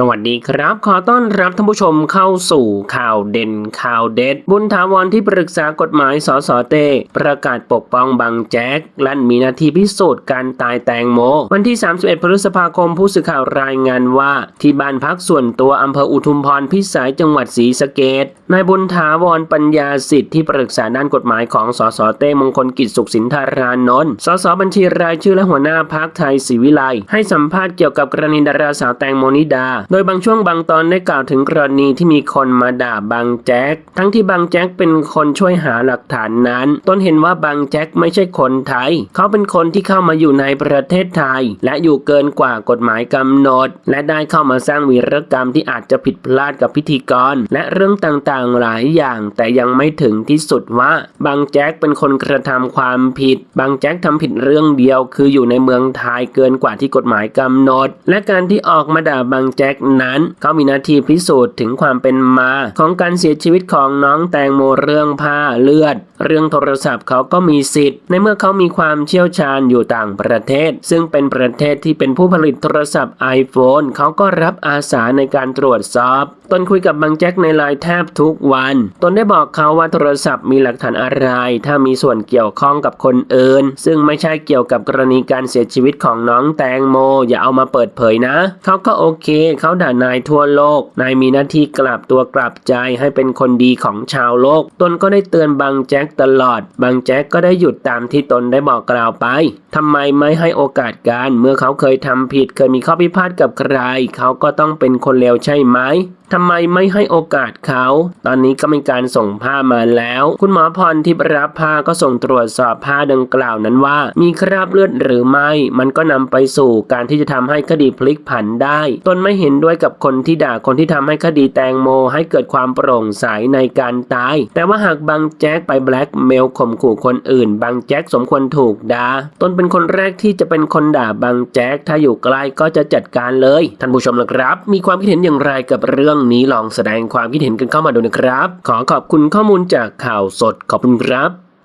สวัสดีครับ ขอต้อนรับท่านผู้ชมเข้าสู่ข่าวเด่นข่าวเด็ด บุญถาวรที่ปรึกษากฎหมายสสเต้ ประกาศปกป้องบังแจ๊กลั่นมีนาทีพิสูจน์การตายแตงโม วันที่ 31 พฤษภาคมผู้สื่อข่าวรายงานว่า ที่บ้านพักส่วนตัวอำเภออุทุมพรพิสัยจังหวัดศรีสะเกดนายบุญถาวรปัญญาสิทธิ์ที่ปรึกษาด้านกฎหมายของสสเต้มงคลกิจสุขสินธารานนท์สสบัญชีรายชื่อและหัวหน้าพักไทยศรีวิไลให้สัมภาษณ์เกี่ยวกับกรณีดาราสาวแตงโมนิดาโดยบางช่วงบางตอนได้กล่าวถึงกรณีที่มีคนมาด่าบางแจ็ค ทั้งที่บางแจ็คเป็นคนช่วยหาหลักฐานนั้น ต้นเห็นว่าบางแจ็คไม่ใช่คนไทย เขาเป็นคนที่เข้ามาอยู่ในประเทศไทย และอยู่เกินกว่ากฎหมายกำหนด และได้เข้ามาสร้างวีรกรรมที่อาจจะผิดพลาดกับพิธีกร และเรื่องต่างๆหลายอย่าง แต่ยังไม่ถึงที่สุดว่าบางแจ็คเป็นคนกระทำความผิด บางแจ็คทำผิดเรื่องเดียว คืออยู่ในเมืองไทยเกินกว่าที่กฎหมายกำหนด และการที่ออกมาด่าบางแจ็คนั้นเขามีหน้าที่พิสูจน์ถึงความเป็นมา ของการเสียชีวิตของน้องแตงโมเรื่องผ้าเลือด เรื่องโทรศัพท์เขาก็มีสิทธิ์ ในเมื่อเขามีความเชี่ยวชาญอยู่ต่างประเทศ ซึ่งเป็นประเทศที่เป็นผู้ผลิตโทรศัพท์ iPhone เขาก็รับอาสาในการตรวจสอบ ตนคุยกับบางแจ็คในไลน์แทบทุกวัน ตนได้บอกเขาว่าโทรศัพท์มีหลักฐานอะไร ถ้ามีส่วนเกี่ยวข้องกับคนอื่น ซึ่งไม่ใช่เกี่ยวกับกรณีการเสียชีวิตของน้องแตงโม อย่าเอามาเปิดเผยนะ เขาก็โอเค เขาด่านายทั่วโลก นายมีหน้าที่กลับตัวกลับใจให้เป็นคนดีของชาวโลก ตนก็ได้เตือนบางแจ็คตลอดบางแจ็คก็ได้หยุดตามที่ตนได้บอกกล่าวไปทำไมไม่ให้โอกาสกัน เมื่อเขาเคยทำผิด เคยมีข้อพิพาทกับใคร เขาก็ต้องเป็นคนเลวใช่ไหม ทำไมไม่ให้โอกาสเขา ตอนนี้ก็มีการส่งผ้ามาแล้ว คุณหมอพรที่รับผ้าก็ส่งตรวจสอบผ้าดังกล่าวนั้นว่า มีคราบเลือดหรือไม่ มันก็นำไปสู่การที่จะทำให้คดีพลิกผันได้ ตนไม่เห็นด้วยกับคนที่ด่าคนที่ทำให้คดีแตงโมให้เกิดความโปร่งใสในการตาย แต่ว่าหากบางแจ็คไปแบล็กเมลข่มขู่คนอื่น บางแจ็คสมควรถูกด่า ตนเป็นคนแรกที่จะเป็นคนด่าบางแจ็คถ้าอยู่ใกล้ก็จะจัดการเลย ท่านผู้ชมนะครับ มีความคิดเห็นอย่างไรกับเรื่องรื่องนี้ลองแสดงความคิดเห็นกันเข้ามาดูนะครับ ขอขอบคุณข้อมูลจากข่าวสดขอบคุณครับ